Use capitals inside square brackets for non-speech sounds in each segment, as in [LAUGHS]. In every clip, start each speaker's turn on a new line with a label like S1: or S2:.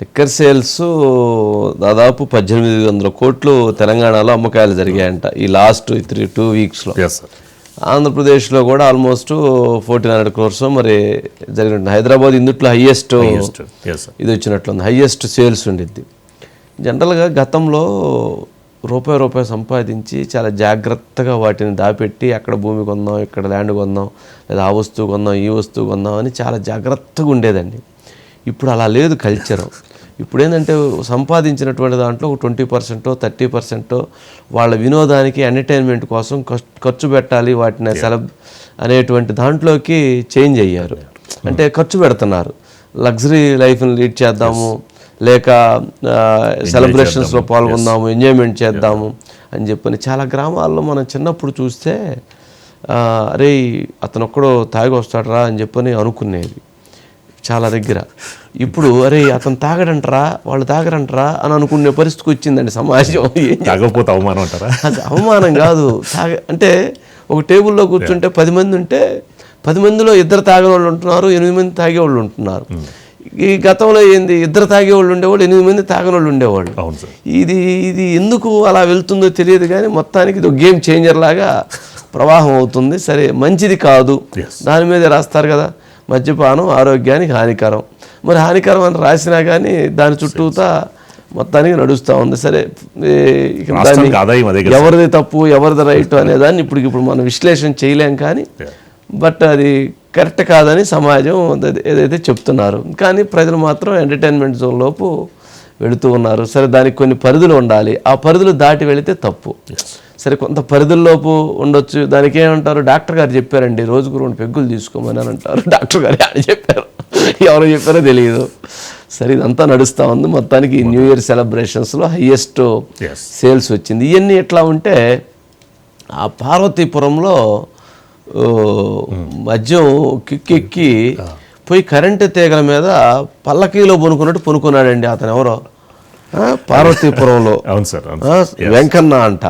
S1: Liquor sales దాదాపు పద్దెనిమిది వందల కోట్లు తెలంగాణలో అమ్మకాలు జరిగాయంట ఈ లాస్ట్ త్రీ టూ వీక్స్లో. ఆంధ్రప్రదేశ్లో కూడా ఆల్మోస్ట్ ఫోర్టీన్ హండ్రెడ్ క్రోర్స్ మరి జరిగినట్టు. హైదరాబాద్ ఇందుట్లో హయ్యెస్ట్ ఇది వచ్చినట్లుంది. హయ్యెస్ట్ సేల్స్ ఉండిద్ది. జనరల్గా గతంలో రూపాయి రూపాయి సంపాదించి చాలా జాగ్రత్తగా వాటిని దాపెట్టి అక్కడ భూమి కొందాం ఇక్కడ ల్యాండ్ కొందాం లేదా ఆ వస్తువు కొందాం ఈ వస్తువు కొందాం అని చాలా జాగ్రత్తగా ఉండేదండి. ఇప్పుడు అలా లేదు కల్చర్ ఇప్పుడు ఏంటంటే సంపాదించినటువంటి దాంట్లో ఒక ట్వంటీ పర్సెంటో థర్టీ పర్సెంటో వాళ్ళ వినోదానికి ఎంటర్టైన్మెంట్ కోసం ఖర్చు- పెట్టాలి వాటిని సెలబ్ అనేటువంటి దాంట్లోకి చేంజ్ అయ్యారు. అంటే ఖర్చు పెడుతున్నారు. లగ్జరీ లైఫ్ని లీడ్ చేద్దాము. లేక సెలబ్రేషన్స్లో పాల్గొందాము ఎంజాయ్మెంట్ చేద్దాము అని చెప్పని చాలా గ్రామాల్లో మనం చిన్నప్పుడు చూస్తే అరే అతను ఒక్కడో తాగి వస్తాడరా అని చెప్పని అనుకునేది. చాలా దగ్గర. ఇప్పుడు అరే అతను తాగడంటరా వాళ్ళు తాగరంటరా అని అనుకునే పరిస్థితికి వచ్చిందండి సమాజం.
S2: తాగకపోతే అవమానం అంటారా?
S1: అది అవమానం కాదు. తాగ అంటే ఒక టేబుల్లో కూర్చుంటే పది మంది ఉంటే పది మందిలో ఇద్దరు తాగే వాళ్ళు ఉంటున్నారు ఎనిమిది మంది తాగే వాళ్ళు ఉంటున్నారు ఈ గతంలో ఏంది? ఇద్దరు తాగే వాళ్ళు ఉండేవాళ్ళు ఎనిమిది మంది తాగని వాళ్ళు ఉండేవాళ్ళు ఇది ఇది ఎందుకు అలా వెళ్తుందో తెలియదు కానీ మొత్తానికి ఇది ఒక గేమ్ చేంజర్ లాగా ప్రవాహం అవుతుంది. సరే మంచిది కాదు. దాని మీద రాస్తారు కదా. మద్యపానం ఆరోగ్యానికి హానికరం. మరి హానికరం అని రాసినా కానీ దాని చుట్టూతా మొత్తానికి నడుస్తూ ఉంది. సరే ఎవరిది తప్పు ఎవరిది రైట్ అనే దాన్ని ఇప్పుడు ఇప్పుడు మనం విశ్లేషణ చేయలేం కానీ. బట్ అది కరెక్ట్ కాదని సమాజం ఏదైతే చెప్తున్నారు. కానీ ప్రజలు మాత్రం ఎంటర్టైన్మెంట్ జోన్ లోపు వెళుతూ ఉన్నారు. సరే దానికి కొన్ని పరిధులు ఉండాలి. ఆ పరిధులు దాటి వెళితే తప్పు. సరే కొంత పరిధుల్లోపు ఉండొచ్చు. దానికి ఏమంటారు? డాక్టర్ గారు చెప్పారండి రోజుకు రెండు పెగ్గులు తీసుకోమని అని అంటారు. [LAUGHS] డాక్టర్ గారు అని చెప్పారు? ఎవరో చెప్పారో తెలియదు. సరే ఇదంతా నడుస్తూ ఉంది. మొత్తానికి న్యూ ఇయర్ సెలబ్రేషన్స్లో హయ్యెస్ట్. సేల్స్ వచ్చింది. ఇవన్నీ ఎట్లా ఉంటే ఆ పార్వతీపురంలో మద్యం కిక్కెక్కి పోయి కరెంటు తీగల మీద పల్లకీలో పొనుకున్నట్టు పొనుకున్నాడండి అతను ఎవరో పార్వతీపురంలో. వెంకన్న అంట.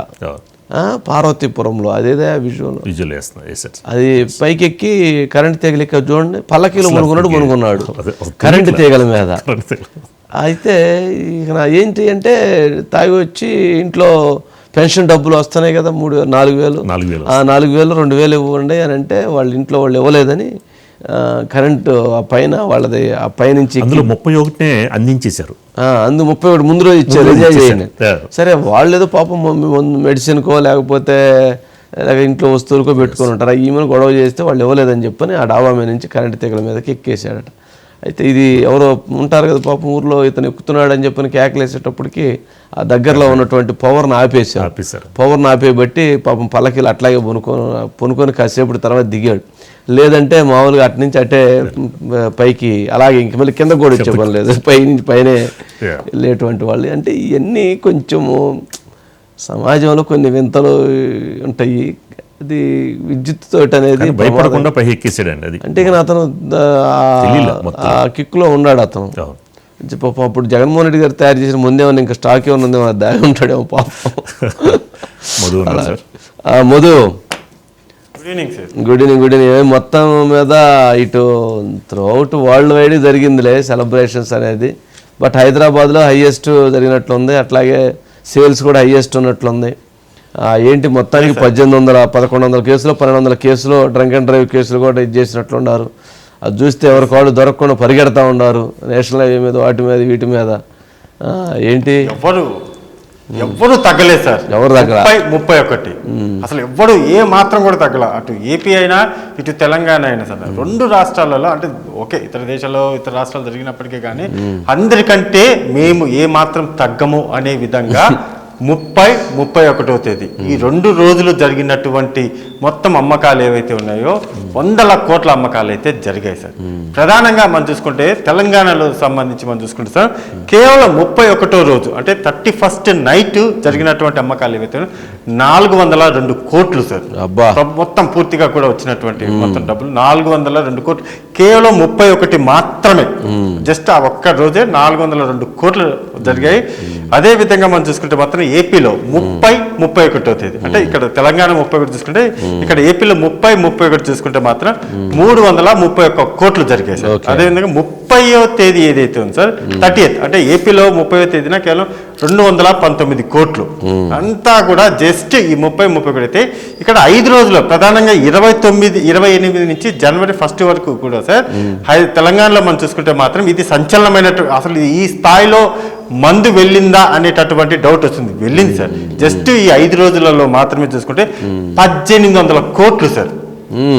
S1: పార్వతీపురంలో అదేదే విజువల్.
S2: విజువల్
S1: అది పైకెక్కి కరెంట్ తీగలు ఎక్క చూడండి పల్లకీలో
S2: అదే, ఒక
S1: కరెంటు తీగల మీద. అయితే ఇక నా ఏంటి అంటే తాగి వచ్చి ఇంట్లో పెన్షన్ డబ్బులు వస్తున్నాయి కదా మూడు నాలుగు వేలు.
S2: నాలుగు వేలు
S1: ఆ నాలుగు వేలు రెండు వేలు ఇవ్వండి అని అంటే వాళ్ళ ఇంట్లో వాళ్ళు ఇవ్వలేదని కరెంటు ఆ పైన వాళ్ళది ఆ పైనుంచి
S2: అందులో ముప్పై ఒకటినే అందించేశారు.
S1: ఆ, అందు ముప్పై ఒకటి ముందు రోజు ఇచ్చారు ఎంజాయ్ చేయండి.
S2: Yeah.
S1: సరే వాళ్ళు ఏదో పాపం మెడిసిన్కో లేకపోతే లేక ఇంట్లో వస్తువులకో పెట్టుకొని ఉంటారు? ఈమెను గొడవ చేస్తే వాళ్ళు ఇవ్వలేదని చెప్పని ఆ డాబా మీద నుంచి కరెంట్ తీగల మీదకి ఎక్కేసాడట అయితే ఇది ఎవరో ఉంటారు కదా పాపం ఊర్లో ఇతను ఎక్కుతున్నాడు అని చెప్పని కేకలేసేటప్పటికి ఆ దగ్గరలో ఉన్నటువంటి పవర్ని ఆపేశారు. పవర్ని ఆపేయబట్టి పాపం పల్లకీలు అట్లాగే పొనుకొని పొనుకొని కాసేపటి తర్వాత దిగాడు. లేదంటే మామూలుగా అటు నుంచి అటే పైకి అలాగే ఇంక మళ్ళీ కింద కూడా వచ్చే పని లేదు. పై నుంచి పైనే. వెళ్ళేటువంటి వాళ్ళు. అంటే ఇవన్నీ కొంచెము సమాజంలో కొన్ని వింతలు ఉంటాయి. అది విద్యుత్ తోటి అనేది
S2: భయపడకుండా పై ఎక్కేసాడండి అది.
S1: అంటే ఇక అతను ఆ- కిక్లో ఉన్నాడు అతను. పాపం అప్పుడు జగన్మోహన్ రెడ్డి గారు తయారు చేసిన ముందేమన్నా ఇంకా స్టాక్ ఏమన్నా ఉందేమో దాగి ఉంటాడేమో పాపం. [LAUGHS]
S2: Madhu
S1: Madhu.
S3: Good evening sir
S1: good evening good evening మొత్తం మీద ఇటు త్రూఅవుట్ వరల్డ్ వైడ్ జరిగిందిలే సెలబ్రేషన్స్ అనేది. బట్ హైదరాబాద్లో హయ్యెస్ట్ జరిగినట్లుంది. అట్లాగే సేల్స్ కూడా హయ్యెస్ట్ ఉన్నట్లుంది. ఏంటి మొత్తానికి పద్దెనిమిది వందల పదకొండు వందల కేసులు పన్నెండు వందల కేసులు డ్రంక్ అండ్ డ్రైవ్ కేసులు కూడా ఇది చేసినట్లున్నారు. అది చూస్తే ఎవరి కాళ్ళు దొరకకుండా పరిగెడతా ఉన్నారు నేషనల్ హైవే మీద వాటి మీద వీటి మీద. ఏంటి?
S3: ఎవ్వరు ఎవ్వరు తగ్గలేదు సార్.
S1: ఎవరు తగ్గలా?
S3: ముప్పై ఒకటి. అసలు ఎవ్వడు ఏ మాత్రం కూడా తగ్గల. అటు ఏపీ అయినా ఇటు తెలంగాణ అయినా సార్. రెండు రాష్ట్రాలలో అంటే ఓకే ఇతర దేశాల్లో ఇతర రాష్ట్రాలు జరిగినప్పటికీ కానీ అందరికంటే మేము ఏ మాత్రం తగ్గము అనే విధంగా [LAUGHS] ముప్పై ముప్పై ఒకటో తేదీ. ఈ రెండు రోజులు జరిగినటువంటి మొత్తం అమ్మకాలు ఏవైతే ఉన్నాయో వందల కోట్ల అమ్మకాలు అయితే జరిగాయి సార్. ప్రధానంగా మనం చూసుకుంటే తెలంగాణలో సంబంధించి మనం చూసుకుంటే సార్ కేవలం ముప్పై ఒకటో రోజు అంటే థర్టీ ఫస్ట్ నైట్ జరిగినటువంటి అమ్మకాలు ఏవైతే నాలుగు వందల రెండు కోట్లు సార్. మొత్తం పూర్తిగా కూడా వచ్చినటువంటి మొత్తం డబ్బులు నాలుగు వందల రెండు కోట్లు. కేవలం ముప్పై ఒకటి మాత్రమే. జస్ట్ ఆ ఒక్క రోజే నాలుగు వందల రెండు కోట్లు జరిగాయి. అదే విధంగా మనం చూసుకుంటే మాత్రం ఏపీలో ముప్పై ముప్పై ఒకటో తేదీ. అంటే ఇక్కడ తెలంగాణ ముప్పై ఒకటి చూసుకుంటే ఇక్కడ ఏపీలో ముప్పై ముప్పై ఒకటి చూసుకుంటే మాత్రం మూడు వందల ముప్పై ఒక్క కోట్లు జరిగాయి సార్. అదే విధంగా ముప్పైయో తేదీ ఏదైతే ఉంది సార్ థర్టీ అంటే ఏపీలో ముప్పై తేదీన కేవలం రెండు వందల పంతొమ్మిది కోట్లు. అంతా కూడా జస్ట్ ఈ ముప్పై ముప్పై ఒకటి అయితే ఇక్కడ ఐదు రోజులు ప్రధానంగా ఇరవై తొమ్మిది ఇరవై ఎనిమిది నుంచి జనవరి ఫస్ట్ వరకు కూడా సార్ తెలంగాణలో మనం చూసుకుంటే మాత్రం ఇది సంచలనమైనట్టు అసలు ఈ స్థాయిలో మందు వెళ్ళిందా అనేటటువంటి డౌట్ వస్తుంది. వెళ్ళింది సార్. జస్ట్ ఈ ఐదు రోజులలో మాత్రమే చూసుకుంటే పద్దెనిమిది వందల కోట్లు సార్.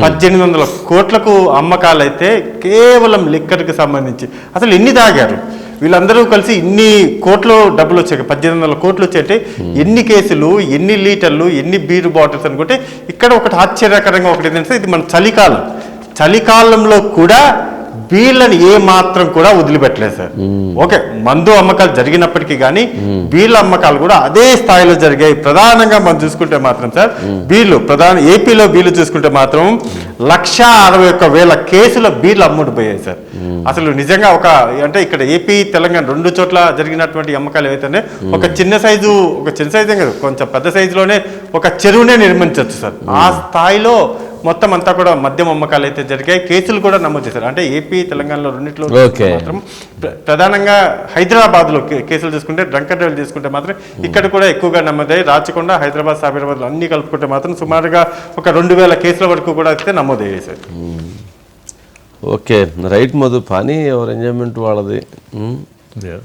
S3: పద్దెనిమిది వందల కోట్లకు అమ్మకాలు అయితే కేవలం లిక్కర్కి సంబంధించి అసలు ఎన్ని తాగారు? వీళ్ళందరూ కలిసి ఇన్ని కోట్లు డబ్బులు వచ్చాయి పద్దెనిమిది వందల కోట్లు వచ్చాయంటే ఎన్ని కేసులు ఎన్ని లీటర్లు ఎన్ని బీరు బాటిల్స్ అనుకుంటే ఇక్కడ ఒకటి ఆశ్చర్యకరంగా ఒకటి ఏంటంటే ఇది మన చలికాలం. చలికాలంలో కూడా బీర్లను ఏ మాత్రం కూడా వదిలిపెట్టలేదు సార్. ఓకే మందు అమ్మకాలు జరిగినప్పటికీ కానీ బీర్ల అమ్మకాలు కూడా అదే స్థాయిలో జరిగాయి. ప్రధానంగా మనం చూసుకుంటే మాత్రం సార్ బీర్లు ప్రధాన ఏపీలో బీర్లు చూసుకుంటే మాత్రం లక్ష అరవై ఒక్క వేల కేసుల బీర్లు అమ్ముడుపోయాయి సార్. అసలు నిజంగా ఒక అంటే ఇక్కడ ఏపీ తెలంగాణ రెండు చోట్ల జరిగినటువంటి అమ్మకాలు ఏవైతే ఒక చిన్న సైజు ఒక చిన్న సైజు కాదు కొంచెం పెద్ద సైజులోనే ఒక చెరువునే నిర్మించవచ్చు సార్. ఆ స్థాయిలో మొత్తం అంతా కూడా మద్యం అమ్మకాలు అయితే జరిగాయి. కేసులు కూడా నమోదు చేశారు. అంటే ఏపీ తెలంగాణలో రెండిట్లో. మాత్రం ప్ర- ప్రధానంగా హైదరాబాద్లో కేసులు తీసుకుంటే డ్రంక్ అండ్ డ్రైవ్ తీసుకుంటే మాత్రం ఇక్కడ కూడా ఎక్కువగా నమోదయ్యాయి. రాచకొండ హైదరాబాద్ సాబిరాబాద్ అన్ని కలుపుకుంటే మాత్రం సుమారుగా ఒక రెండు వేల కేసుల వరకు కూడా అయితే నమోదయ్యాయి సార్.
S1: ఓకే. రైట్ మధు పని ఎవరు ఎంజాయ్మెంట్ వాళ్ళది.
S2: Yeah.